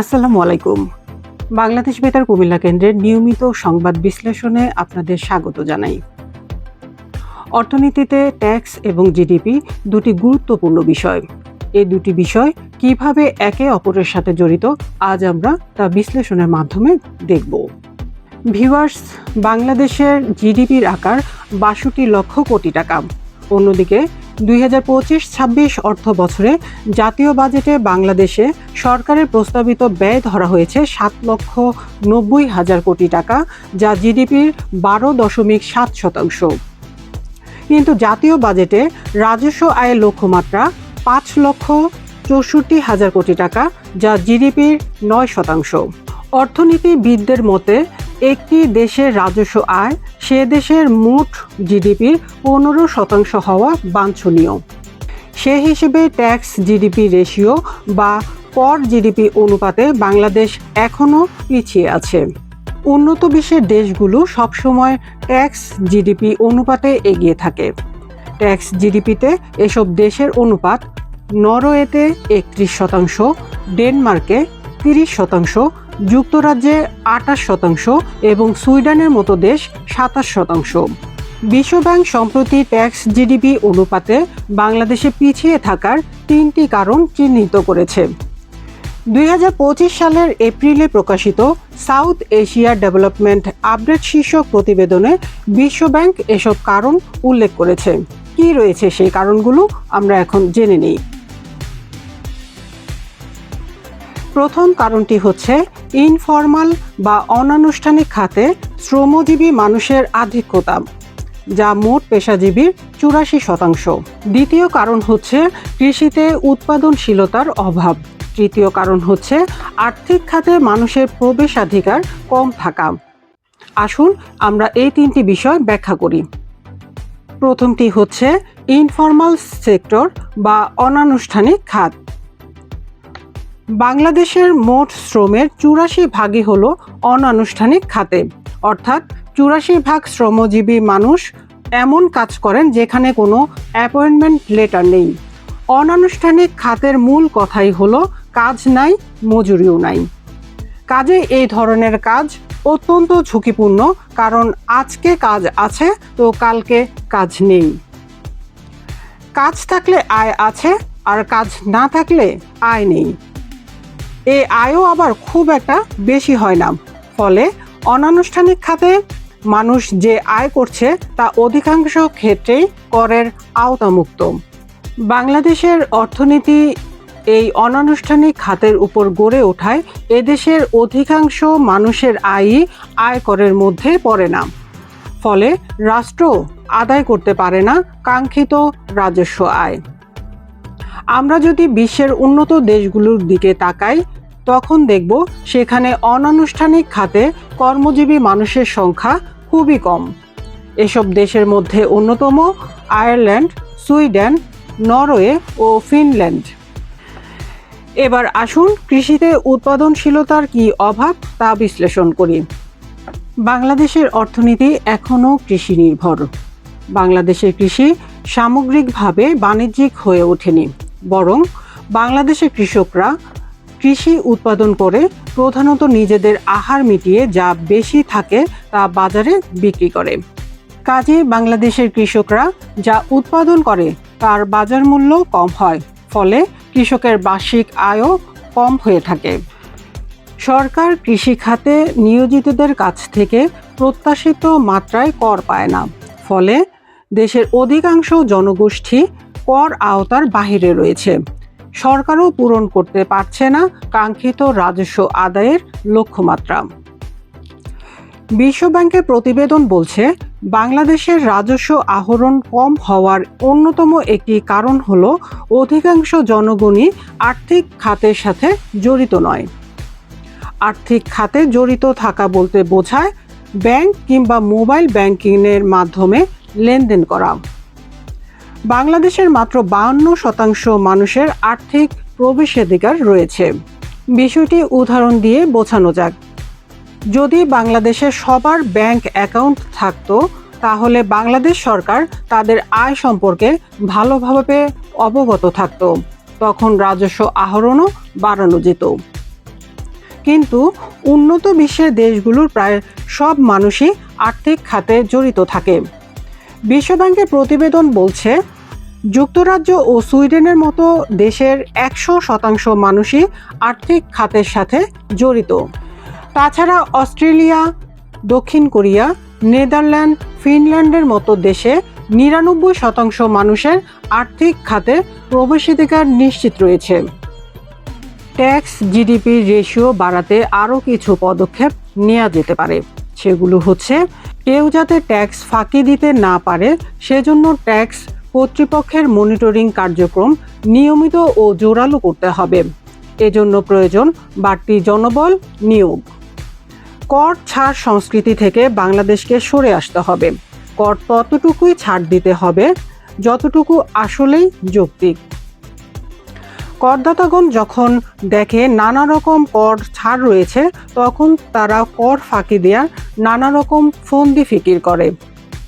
আসসালামু আলাইকুম। বাংলাদেশ বেতার কুমিল্লা কেন্দ্রের নিয়মিত সংবাদ বিশ্লেষণে আপনাদের স্বাগত জানাই। অর্থনীতিতে ট্যাক্স এবং জিডিপি দুটি গুরুত্বপূর্ণ বিষয়। এই দুটি বিষয় কীভাবে একে অপরের সাথে জড়িত আজ আমরা তা বিশ্লেষণের মাধ্যমে দেখব। ভিউয়ার্স, বাংলাদেশের জিডিপির আকার বাষট্টি লক্ষ কোটি টাকা। অন্যদিকে দুই হাজার পঁচিশ ছাব্বিশ অর্থ বছরে জাতীয় বাজেটে বাংলাদেশে সরকারের প্রস্তাবিত ব্যয় ধরা হয়েছে সাত লক্ষ নব্বই হাজার কোটি টাকা, যা জিডিপির বারো দশমিক সাত শতাংশ। কিন্তু জাতীয় বাজেটে রাজস্ব আয়ের লক্ষ্যমাত্রা পাঁচ লক্ষ চৌষট্টি হাজার কোটি টাকা, যা জিডিপির নয় শতাংশ। অর্থনীতিবিদদের মতে একটি দেশের রাজস্ব আয়, সে দেশের মোট জিডিপির পনেরো শতাংশ হওয়া বাঞ্ছনীয়। সে হিসেবে ট্যাক্স জিডিপি রেশিও বা কর জিডিপি অনুপাতে বাংলাদেশ এখনও পিছিয়ে আছে। উন্নত বিশ্বের দেশগুলো সবসময় ট্যাক্স জিডিপি অনুপাতে এগিয়ে থাকে। ট্যাক্স জিডিপিতে এসব দেশের অনুপাত নরওয়েতে একত্রিশ শতাংশ, ডেনমার্কে তিরিশ শতাংশ যুক্তরাজ্যে আটাশ শতাংশ এবং সুইডেনের মতো দেশ সাতাশ শতাংশ। বিশ্বব্যাংক সম্প্রতি ট্যাক্স জিডিপি অনুপাতে বাংলাদেশে পিছিয়ে থাকার তিনটি কারণ চিহ্নিত করেছে। দুই হাজার পঁচিশ সালের এপ্রিলে প্রকাশিত সাউথ এশিয়া ডেভেলপমেন্ট আপডেট শীর্ষক প্রতিবেদনে বিশ্বব্যাংক এসব কারণ উল্লেখ করেছে। কি রয়েছে সেই কারণগুলো আমরা এখন জেনে নিই। প্রথম কারণটি হচ্ছে ইনফরমাল বা অনানুষ্ঠানিক খাতে শ্রমজীবী মানুষের আধিক্যতা, যা মোট পেশাজীবীর চুরাশি শতাংশ। দ্বিতীয় কারণ হচ্ছে কৃষিতে উৎপাদনশীলতার অভাব। তৃতীয় কারণ হচ্ছে আর্থিক খাতে মানুষের প্রবেশাধিকার কম থাকা। আসুন আমরা এই তিনটি বিষয় ব্যাখ্যা করি। প্রথমটি হচ্ছে ইনফরমাল সেক্টর বা অনানুষ্ঠানিক খাত। বাংলাদেশের মোট শ্রমের চুরাশি ভাগই হল অনানুষ্ঠানিক খাতে। অর্থাৎ চুরাশি ভাগ শ্রমজীবী মানুষ এমন কাজ করেন যেখানে কোনো অ্যাপয়েন্টমেন্ট লেটার নেই। অনানুষ্ঠানিক খাতের মূল কথাই হলো, কাজ নাই, মজুরিও নাই। কাজে এই ধরনের কাজ অত্যন্ত ঝুঁকিপূর্ণ, কারণ আজকে কাজ আছে, তো কালকে কাজ নেই। কাজ থাকলে আয় আছে, আর কাজ না থাকলে আয় নেই। এই আয়ও আবার খুব একটা বেশি হয় না। ফলে অনানুষ্ঠানিক খাতে মানুষ যে আয় করছে তা অধিকাংশ ক্ষেত্রেই করের আওতামুক্ত। বাংলাদেশের অর্থনীতি এই অনানুষ্ঠানিক খাতের উপর গড়ে ওঠায় এদেশের অধিকাংশ মানুষের আয়ই আয় করের মধ্যে পড়ে না। ফলে রাষ্ট্র আদায় করতে পারে না কাঙ্ক্ষিত রাজস্ব আয়। আমরা যদি বিশ্বের উন্নত দেশগুলোর দিকে তাকাই, তখন দেখব সেখানে অনানুষ্ঠানিক খাতে কর্মজীবী মানুষের সংখ্যা খুবই কম। এসব দেশের মধ্যে অন্যতম আয়ারল্যান্ড, সুইডেন, নরওয়ে ও ফিনল্যান্ড। এবার আসুন কৃষিতে উৎপাদনশীলতার কি অভাব তা বিশ্লেষণ করি। বাংলাদেশের অর্থনীতি এখনও কৃষি নির্ভর বাংলাদেশের কৃষি সামগ্রিকভাবে বাণিজ্যিক হয়ে ওঠেনি। বরং বাংলাদেশের কৃষকরা কৃষি উৎপাদন করে প্রধানত নিজেদের আহার মিটিয়ে যা বেশি থাকে তা বাজারে বিক্রি করে। কাজে বাংলাদেশের কৃষকরা যা উৎপাদন করে তার বাজার মূল্য কম হয়, ফলে কৃষকের বার্ষিক আয়ও কম হয়ে থাকে। সরকার কৃষি খাতে নিয়োজিতদের কাছ থেকে প্রত্যাশিত মাত্রায় কর পায় না, ফলে দেশের অধিকাংশ জনগোষ্ঠী কর আওতার বাহিরে রয়েছে। সরকারও পূরণ করতে পারছে না কাঙ্ক্ষিত রাজস্ব আদায়ের লক্ষ্যমাত্রা। বিশ্বব্যাংকের প্রতিবেদন বলছে, বাংলাদেশের রাজস্ব আহরণ কম হওয়ার অন্যতম একটি কারণ হল, অধিকাংশ জনগণই আর্থিক খাতের সাথে জড়িত নয়। আর্থিক খাতে জড়িত থাকা বলতে বোঝায়, ব্যাংক কিংবা মোবাইল ব্যাংকিংয়ের মাধ্যমে লেনদেন করা। বাংলাদেশের মাত্র বাহান্ন শতাংশ মানুষের আর্থিক প্রবেশাধিকার রয়েছে। বিষয়টি উদাহরণ দিয়ে বোঝানো যাক। যদি বাংলাদেশের সবার ব্যাংক অ্যাকাউন্ট থাকতো, তাহলে বাংলাদেশ সরকার তাদের আয় সম্পর্কে ভালোভাবে অবগত থাকত। তখন রাজস্ব আহরণও বাড়ানো যেত। কিন্তু উন্নত বিশ্বের দেশগুলোর প্রায় সব মানুষই আর্থিক খাতে জড়িত থাকে। বিশ্বব্যাংকের প্রতিবেদন বলছে, যুক্তরাজ্য ও সুইডেনের মতো দেশের একশো শতাংশ মানুষই আর্থিক খাতের সাথে জড়িত। তাছাড়া অস্ট্রেলিয়া, দক্ষিণ কোরিয়া, নেদারল্যান্ড, ফিনল্যান্ডের মতো দেশে নিরানব্বই শতাংশ মানুষের আর্থিক খাতে প্রবেশাধিকার নিশ্চিত রয়েছে। ট্যাক্স জিডিপি রেশিও বাড়াতে আরও কিছু পদক্ষেপ নেওয়া যেতে পারে। সেগুলো হচ্ছে, কেউ যাতে ট্যাক্স ফাঁকি দিতে না পারে, সেজন্য ট্যাক্স কর্তৃপক্ষের মনিটরিং কার্যক্রম নিয়মিত ও জোরালো করতে হবে। এজন্য প্রয়োজন বাড়তি জনবল নিয়োগ। কর ছাড় সংস্কৃতি থেকে বাংলাদেশকে সরে আসতে হবে। কর ততটুকুই ছাড় দিতে হবে, যতটুকু আসলেই যৌক্তিক। করদাতাগণ যখন দেখে নানা রকম কর ছাড় রয়েছে, তখন তারা কর ফাঁকি দেওয়ার নানা রকম ফন্দি ফিকির করে।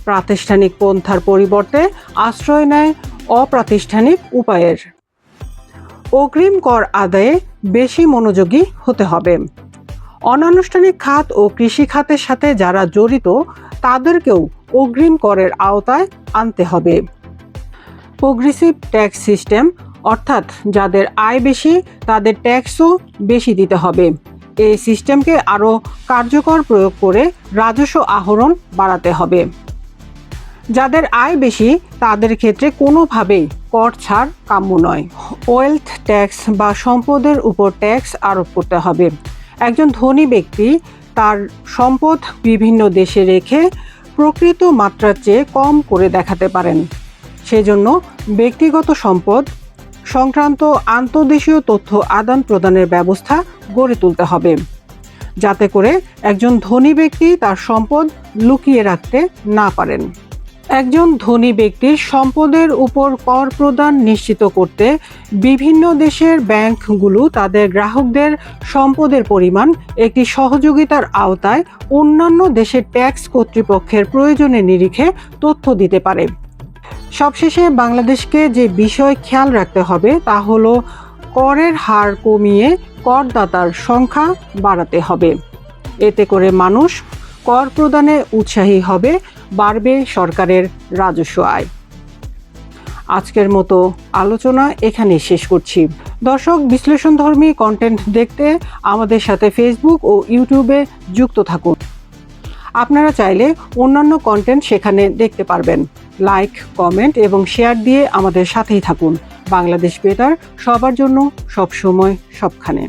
প্রাতিষ্ঠানিক পন্থার পরিবর্তে আশ্রয় নেয় অপ্রাতিষ্ঠানিক উপায়ের। অগ্রিম কর আদায়ে বেশি মনোযোগী হতে হবে। অনানুষ্ঠানিক খাত ও কৃষি খাতের সাথে যারা জড়িত, তাদেরকেও অগ্রিম করের আওতায় আনতে হবে। প্রোগ্রেসিভ ট্যাক্স সিস্টেম অর্থাৎ যাদের আয় বেশি, তাদের ট্যাক্সও বেশি দিতে হবে। এই সিস্টেমকে আরও কার্যকর প্রয়োগ করে রাজস্ব আহরণ বাড়াতে হবে। যাদের আয় বেশি, তাদের ক্ষেত্রে কোনোভাবেই কর ছাড় কাম্য নয়। ওয়েলথ ট্যাক্স বা সম্পদের উপর ট্যাক্স আরোপ করতে হবে। একজন ধনী ব্যক্তি তার সম্পদ বিভিন্ন দেশে রেখে প্রকৃত মাত্রার চেয়ে কম করে দেখাতে পারেন। সেজন্য ব্যক্তিগত সম্পদ সংক্রান্ত আন্তর্দেশীয় তথ্য আদান প্রদানের ব্যবস্থা গড়ে তুলতে হবে। যাতে করে একজন ধনী ব্যক্তি তার সম্পদ লুকিয়ে রাখতে না পারেন। একজন ধনী ব্যক্তির সম্পদের উপর কর প্রদান নিশ্চিত করতে বিভিন্ন দেশের ব্যাংকগুলো তাদের গ্রাহকদের সম্পদের পরিমাণ একটি সহযোগিতার আওতায় অন্যান্য দেশের ট্যাক্স কর্তৃপক্ষের প্রয়োজনের নিরিখে তথ্য দিতে পারে। সবশেষে বাংলাদেশকে যে বিষয় খেয়াল রাখতে হবে তা হলো করের হার কমিয়ে করদাতার সংখ্যা বাড়াতে হবে। এতে করে মানুষ কর প্রদানে উৎসাহী হবে, বাড়বে সরকারের রাজস্ব আয়। আজকের মতো আলোচনা এখানে শেষ করছি। দর্শক, বিশ্লেষণধর্মী কন্টেন্ট দেখতে আমাদের সাথে ফেসবুক ও ইউটিউবে যুক্ত থাকুন। আপনারা চাইলে অন্যান্য কন্টেন্ট সেখানে দেখতে পারবেন। লাইক কমেন্ট এবং শেয়ার দিয়ে আমাদের সাথেই থাকুন। বাংলাদেশ বেতার সবার জন্য সবসময় সবখানে।